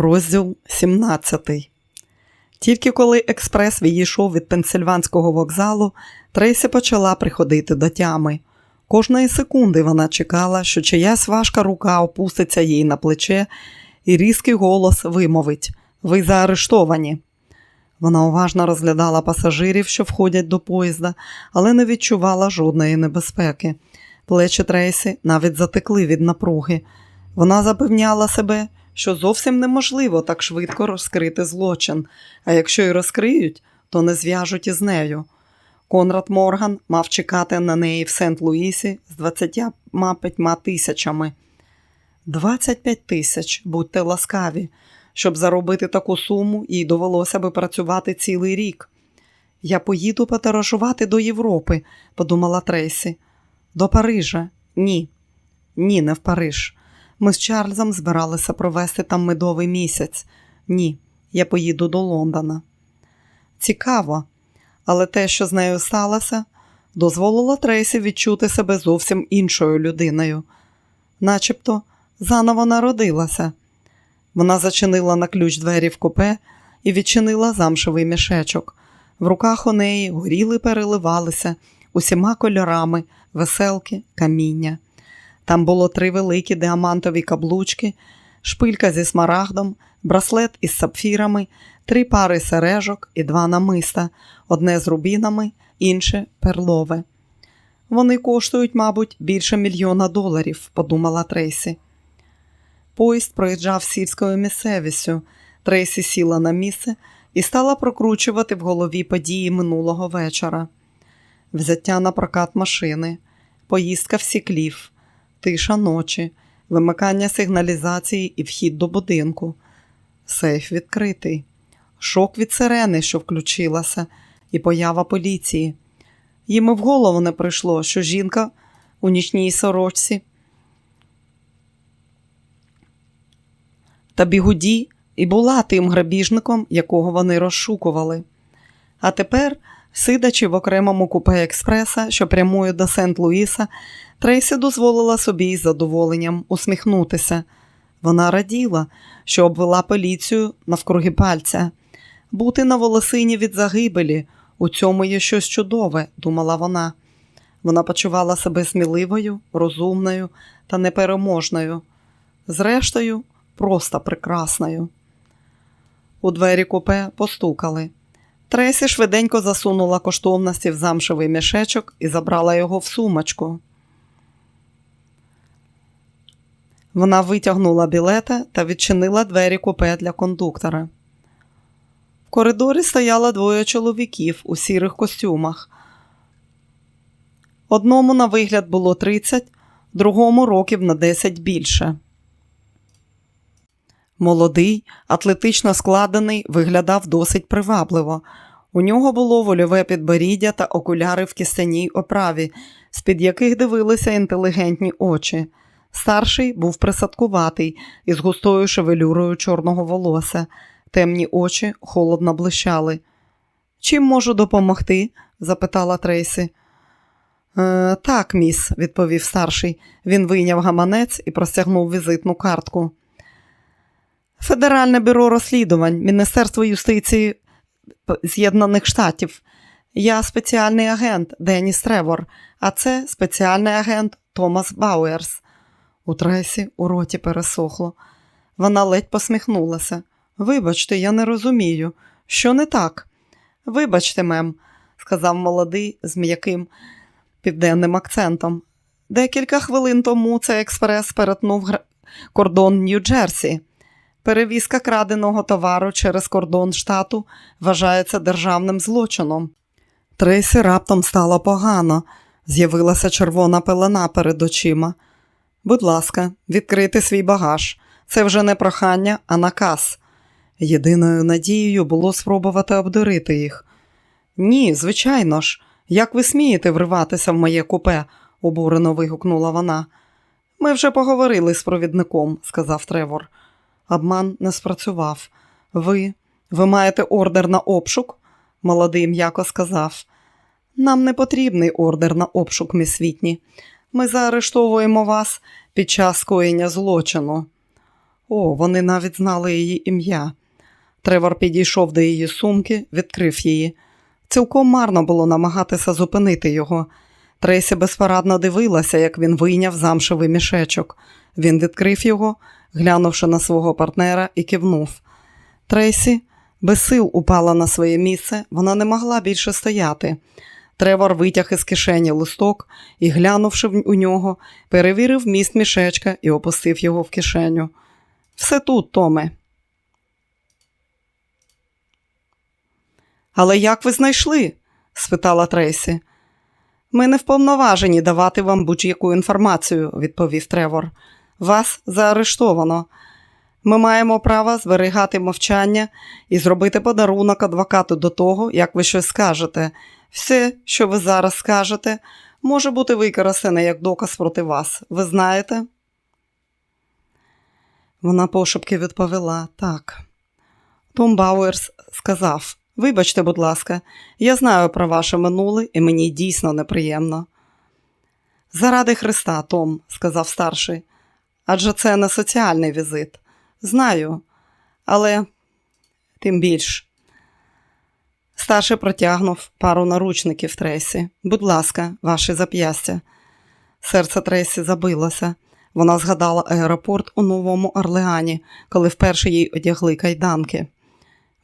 Розділ 17. Тільки коли експрес відійшов від пенсильванського вокзалу, Трейсі почала приходити до тями. Кожної секунди вона чекала, що чиясь важка рука опуститься їй на плече, і різкий голос вимовить Ви заарештовані. Вона уважно розглядала пасажирів, що входять до поїзда, але не відчувала жодної небезпеки. Плечі Трейсі навіть затекли від напруги. Вона запевняла себе, що зовсім неможливо так швидко розкрити злочин, а якщо й розкриють, то не зв'яжуть із нею. Конрад Морган мав чекати на неї в Сент-Луїсі з 25 тисячами. 25 тисяч, будьте ласкаві. Щоб заробити таку суму, їй довелося би працювати цілий рік. Я поїду подорожувати до Європи, подумала Трейсі. До Парижа? Ні. Ні, не в Париж. Ми з Чарльзом збиралися провести там медовий місяць. Ні, я поїду до Лондона. Цікаво, але те, що з нею сталося, дозволило Трейсі відчути себе зовсім іншою людиною, начебто заново народилася. Вона зачинила на ключ двері в купе і відчинила замшевий мішечок. В руках у неї горіли переливалися усіма кольорами, веселки, каміння. Там було три великі діамантові каблучки, шпилька зі смарагдом, браслет із сапфірами, три пари сережок і два намиста, одне з рубінами, інше перлове. Вони коштують, мабуть, більше мільйона доларів, подумала Трейсі. Поїзд проїжджав сільською місцевістю. Трейсі сіла на місце і стала прокручувати в голові події минулого вечора. Взяття на прокат машини, поїздка в Сіклів, тиша ночі, вимикання сигналізації і вхід до будинку. Сейф відкритий, шок від сирени, що включилася, і поява поліції. Їм і в голову не прийшло, що жінка у нічній сорочці та бігуді і була тим грабіжником, якого вони розшукували. А тепер, сидячи в окремому купе експреса, що прямує до Сент-Луїса, Трейсі дозволила собі із задоволенням усміхнутися. Вона раділа, що обвела поліцію навкруги пальця. Бути на волосині від загибелі, у цьому є щось чудове, думала вона. Вона почувала себе сміливою, розумною та непереможною. Зрештою, просто прекрасною. У двері купе постукали. Тресі швиденько засунула коштовності в замшевий мішечок і забрала його в сумочку. Вона витягнула білета та відчинила двері купе для кондуктора. В коридорі стояло двоє чоловіків у сірих костюмах. Одному на вигляд було 30, другому років на 10 більше. Молодий, атлетично складений, виглядав досить привабливо. У нього було вольове підборіддя та окуляри в кистяній оправі, з-під яких дивилися інтелігентні очі. Старший був присадкуватий із густою шевелюрою чорного волосся. Темні очі холодно блищали. Чим можу допомогти? запитала Трейсі. «Е, Так, міс, відповів старший. Він вийняв гаманець і простягнув візитну картку. Федеральне бюро розслідувань, Міністерство юстиції З'єднаних Штатів. Я спеціальний агент Деніс Тревор, а це спеціальний агент Томас Бауерс. У Тресі у роті пересохло. Вона ледь посміхнулася. Вибачте, я не розумію. Що не так? Вибачте, мем, сказав молодий з м'яким південним акцентом. Декілька хвилин тому цей експрес перетнув кордон Нью-Джерсі. Перевізка краденого товару через кордон штату вважається державним злочином. Трейсі раптом стало погано, з'явилася червона пелена перед очима. Будь ласка, відкрити свій багаж. Це вже не прохання, а наказ. Єдиною надією було спробувати обдурити їх. Ні, звичайно ж, як ви смієте вриватися в моє купе, обурено вигукнула вона. Ми вже поговорили з провідником, сказав Тревор. Обман не спрацював. Ви ви маєте ордер на обшук? Молодий м'яко сказав. Нам не потрібний ордер на обшук, міс Вітні. Ми заарештовуємо вас під час скоєння злочину. О, вони навіть знали її ім'я. Тревор підійшов до її сумки, відкрив її. Цілком марно було намагатися зупинити його. Трейсі безпорадно дивилася, як він вийняв замшевий мішечок. Він відкрив його, глянувши на свого партнера, і кивнув. Трейсі без сил упала на своє місце, вона не могла більше стояти. Тревор витяг із кишені листок і, глянувши у нього, перевірив міст мішечка і опустив його в кишеню. Все тут, Томе. Але як ви знайшли? спитала Трейсі. Ми не вповноважені давати вам будь-яку інформацію, відповів Тревор. Вас заарештовано. Ми маємо право зберігати мовчання і зробити подарунок адвокату до того, як ви щось скажете. Все, що ви зараз скажете, може бути використане як доказ проти вас. Ви знаєте? Вона пошепки відповіла так. Том Бауерс сказав: Вибачте, будь ласка, я знаю про ваше минуле, і мені дійсно неприємно. Заради Христа, Том, сказав старший, адже це не соціальний візит. Знаю, але тим більш. Старший протягнув пару наручників Тресі. Будь ласка, ваші зап'ястя. Серце Тресі забилося. Вона згадала аеропорт у Новому Орлеані, коли вперше їй одягли кайданки.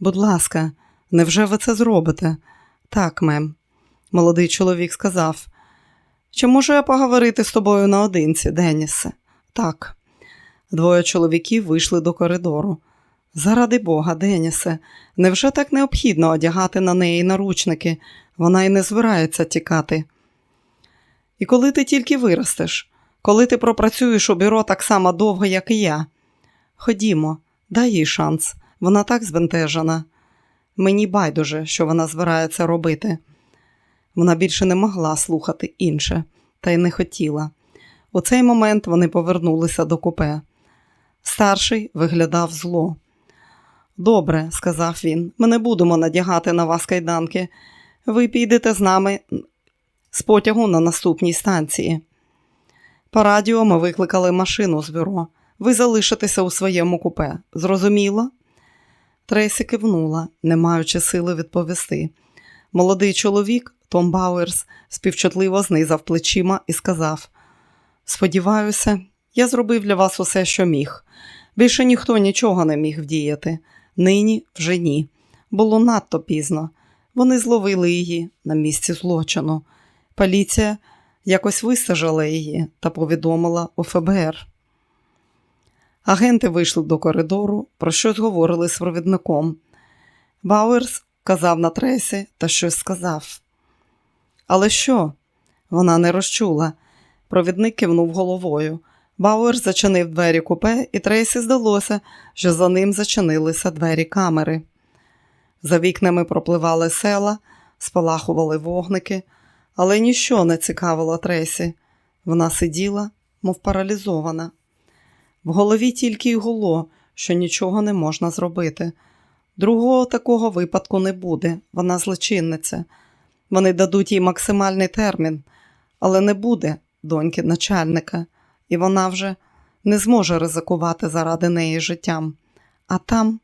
Будь ласка, невже ви це зробите? Так, мем. Молодий чоловік сказав. Чи можу я поговорити з тобою наодинці, Денісе? Так. Двоє чоловіків вийшли до коридору. Заради Бога, Денісе, невже так необхідно одягати на неї наручники? Вона й не збирається тікати. І коли ти тільки виростеш, коли ти пропрацюєш у бюро так само довго, як і я. Ходімо, дай їй шанс. Вона так збентежена. Мені байдуже, що вона збирається робити. Вона більше не могла слухати інше, та й не хотіла. У цей момент вони повернулися до купе. Старший виглядав зло. Добре, сказав він, ми не будемо надягати на вас кайданки. Ви підете з нами з потягу на наступній станції. По радіо ми викликали машину з бюро. Ви залишитеся у своєму купе. Зрозуміло? Трейсі кивнула, не маючи сили відповісти. Молодий чоловік, Том Бауерс, співчутливо знизав плечима і сказав: Сподіваюся, я зробив для вас усе, що міг. Більше ніхто нічого не міг вдіяти. Нині вже ні. Було надто пізно. Вони зловили її на місці злочину. Поліція якось висажала її та повідомила у ФБР. Агенти вийшли до коридору, про щось говорили з провідником. Бауерс казав на тресі та щось сказав. Але що? Вона не розчула. Провідник кивнув головою. Бауерс зачинив двері купе, і Трейсі здалося, що за ним зачинилися двері камери. За вікнами пропливали села, спалахували вогники, але ніщо не цікавило Тресі. Вона сиділа, мов паралізована. В голові тільки й гуло, що нічого не можна зробити. Другого такого випадку не буде, вона злочинниця. Вони дадуть їй максимальний термін, але не буде доньки начальника, і вона вже не зможе ризикувати заради неї життям. А там,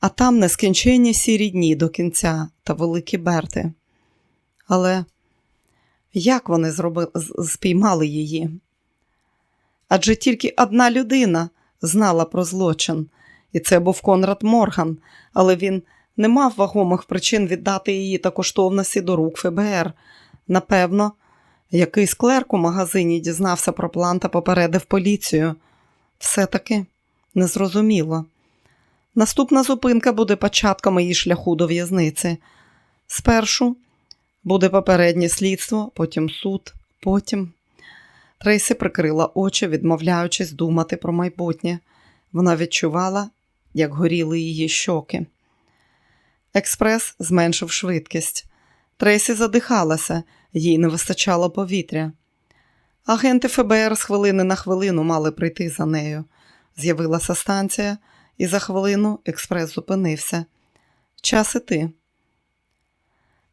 а там нескінченні сірі дні до кінця та великі берти. Але як вони зробили, спіймали її? Адже тільки одна людина знала про злочин, і це був Конрад Морган, але він не мав вагомих причин віддати її та коштовності до рук ФБР. Напевно, якийсь клерк у магазині дізнався про план та попередив поліцію. Все-таки незрозуміло. Наступна зупинка буде початком її шляху до в'язниці. Спершу буде попереднє слідство, потім суд, потім. Трейсі прикрила очі, відмовляючись думати про майбутнє. Вона відчувала, як горіли її щоки. Експрес зменшив швидкість. Трейсі задихалася, їй не вистачало повітря. Агенти ФБР з хвилини на хвилину мали прийти за нею. З'явилася станція, і за хвилину експрес зупинився. Час іти.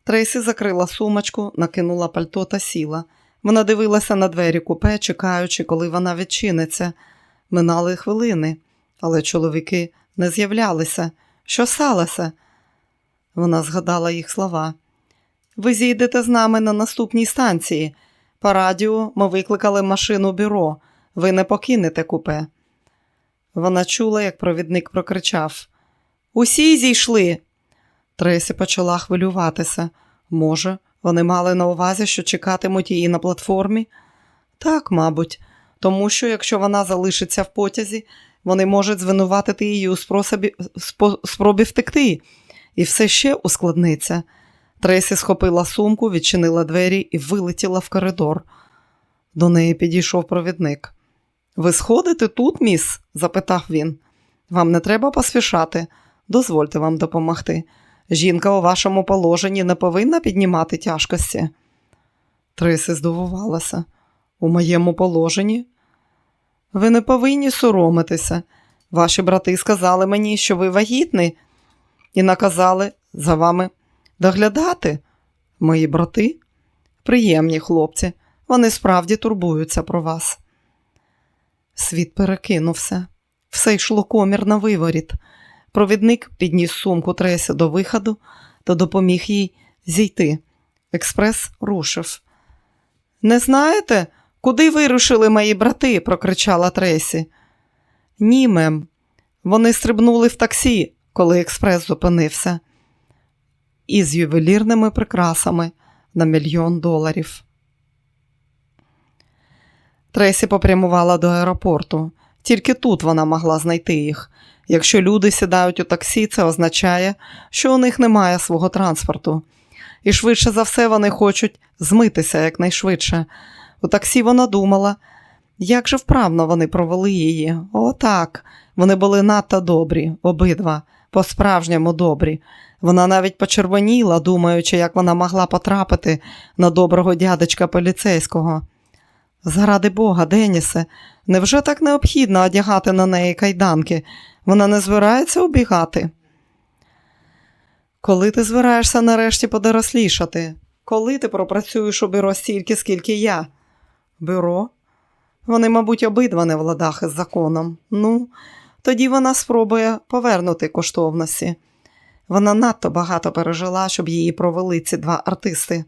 Трейсі закрила сумочку, накинула пальто та сіла. Вона дивилася на двері купе, чекаючи, коли вона відчиниться. Минали хвилини. але чоловіки не з'являлися. Що сталося? Вона згадала їх слова. Ви зійдете з нами на наступній станції. По радіо ми викликали машину бюро. Ви не покинете купе. Вона чула, як провідник прокричав Усі зійшли. Тресі почала хвилюватися. Може, вони мали на увазі, що чекатимуть її на платформі? Так, мабуть, тому що якщо вона залишиться в потязі, вони можуть звинуватити її у способі, спробі втекти, і все ще ускладниться. Тресі схопила сумку, відчинила двері і вилетіла в коридор. До неї підійшов провідник. Ви сходите тут, міс? запитав він. Вам не треба поспішати. Дозвольте вам допомогти. Жінка у вашому положенні не повинна піднімати тяжкості. Тресі здивувалася. У моєму положенні? Ви не повинні соромитися. Ваші брати сказали мені, що ви вагітні, і наказали за вами доглядати. Мої брати приємні хлопці, вони справді турбуються про вас. Світ перекинувся, все йшло комір на виворіт. Провідник підніс сумку Тресі до виходу та допоміг їй зійти. Експрес рушив. Не знаєте, куди вирушили мої брати? прокричала Тресі. Ні, мем. Вони стрибнули в таксі, коли експрес зупинився, із ювелірними прикрасами на мільйон доларів. Тресі попрямувала до аеропорту. Тільки тут вона могла знайти їх. Якщо люди сідають у таксі, це означає, що у них немає свого транспорту. І швидше за все вони хочуть змитися якнайшвидше. У таксі вона думала, як же вправно вони провели її. О, так, вони були надто добрі, обидва, по-справжньому добрі. Вона навіть почервоніла, думаючи, як вона могла потрапити на доброго дядечка поліцейського. Заради Бога, Денісе, невже так необхідно одягати на неї кайданки? Вона не збирається убігати. Коли ти збираєшся нарешті подорослішати? Коли ти пропрацюєш у бюро стільки, скільки я? Бюро? Вони, мабуть, обидва не в ладах із законом. Ну, тоді вона спробує повернути коштовності. Вона надто багато пережила, щоб її провели ці два артисти.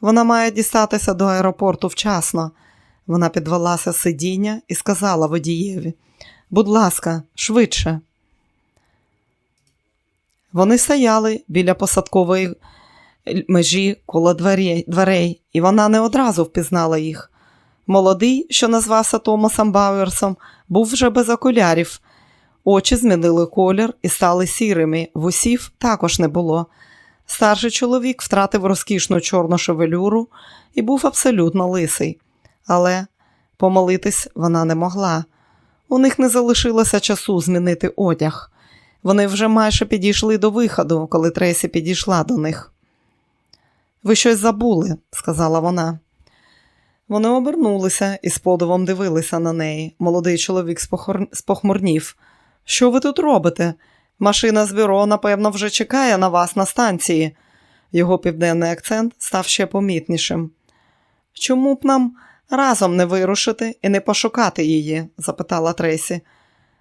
Вона має дістатися до аеропорту вчасно. Вона підвелася з сидіння і сказала водієві: Будь ласка, швидше. Вони стояли біля посадкової межі коло дверей, і вона не одразу впізнала їх. Молодий, що назвався Томасом Бауерсом, був вже без окулярів. Очі змінили колір і стали сірими, вусів також не було. Старший чоловік втратив розкішну чорну шевелюру і був абсолютно лисий. Але помолитись вона не могла. У них не залишилося часу змінити одяг. Вони вже майже підійшли до виходу, коли Тресі підійшла до них. Ви щось забули, сказала вона. Вони обернулися і з подивом дивилися на неї. Молодий чоловік спохмурнів. Що ви тут робите? Машина з бюро, напевно, вже чекає на вас на станції. Його південний акцент став ще помітнішим. Чому б нам разом не вирушити і не пошукати її? запитала Тресі.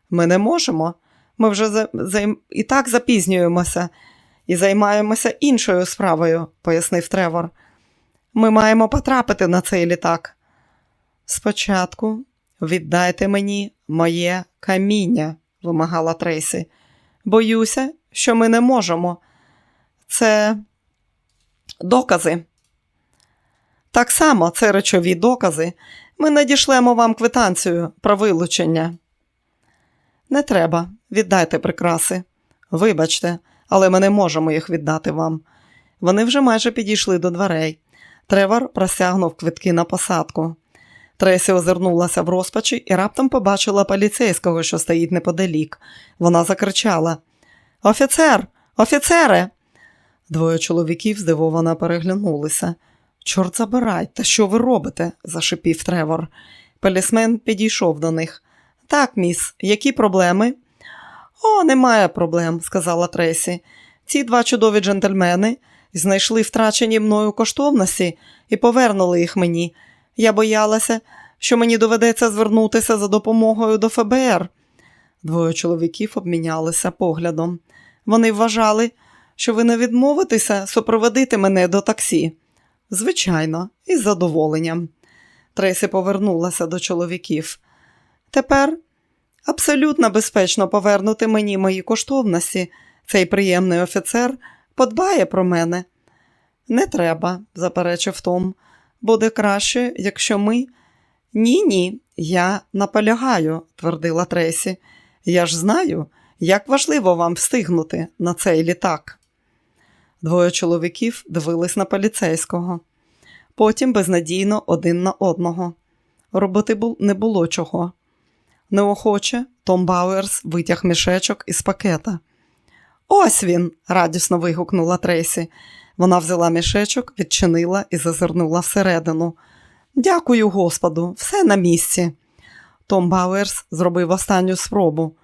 Ми не можемо. Ми вже за... За... і так запізнюємося і займаємося іншою справою, пояснив Тревор. Ми маємо потрапити на цей літак. Спочатку віддайте мені моє каміння, вимагала Трейсі. Боюся, що ми не можемо. Це докази. Так само це речові докази. Ми надішлемо вам квитанцію про вилучення. Не треба, віддайте прикраси. Вибачте, але ми не можемо їх віддати вам. Вони вже майже підійшли до дверей. Тревор простягнув квитки на посадку. Тресі озирнулася в розпачі і раптом побачила поліцейського, що стоїть неподалік. Вона закричала: Офіцер, офіцере! Двоє чоловіків здивовано переглянулися. Чорт забирай, та що ви робите? зашипів Тревор. Полісмен підійшов до них. Так, міс, які проблеми? О, немає проблем, сказала Тресі. Ці два чудові джентльмени знайшли втрачені мною коштовності і повернули їх мені. Я боялася, що мені доведеться звернутися за допомогою до ФБР. Двоє чоловіків обмінялися поглядом. Вони вважали, що ви не відмовитеся супроводити мене до таксі. Звичайно, із задоволенням. Трейсі повернулася до чоловіків. Тепер абсолютно безпечно повернути мені мої коштовності. Цей приємний офіцер подбає про мене. Не треба, заперечив Том. Буде краще, якщо ми. Ні, ні, я наполягаю, твердила Тресі. Я ж знаю, як важливо вам встигнути на цей літак. Двоє чоловіків дивились на поліцейського, потім безнадійно один на одного. Робити бу- не було чого. Неохоче Том Бауерс витяг мішечок із пакета. Ось він. радісно вигукнула Трейсі. Вона взяла мішечок, відчинила і зазирнула всередину. Дякую, Господу, все на місці. Том Бауерс зробив останню спробу.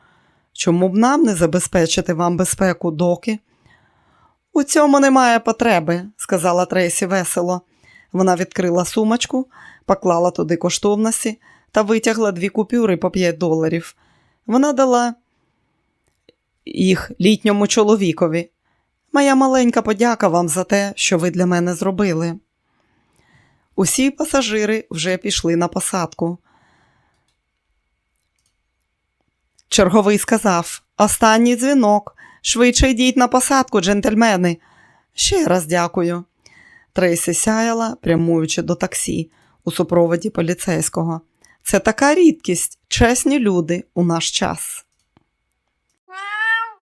Чому б нам не забезпечити вам безпеку, доки? У цьому немає потреби, сказала Трейсі весело. Вона відкрила сумочку, поклала туди коштовності та витягла дві купюри по 5 доларів. Вона дала їх літньому чоловікові. Моя маленька подяка вам за те, що ви для мене зробили. Усі пасажири вже пішли на посадку. Черговий сказав: Останній дзвінок. Швидше йдіть на посадку, джентльмени. Ще раз дякую. Трейсі сяяла, прямуючи до таксі у супроводі поліцейського. Це така рідкість, чесні люди у наш час.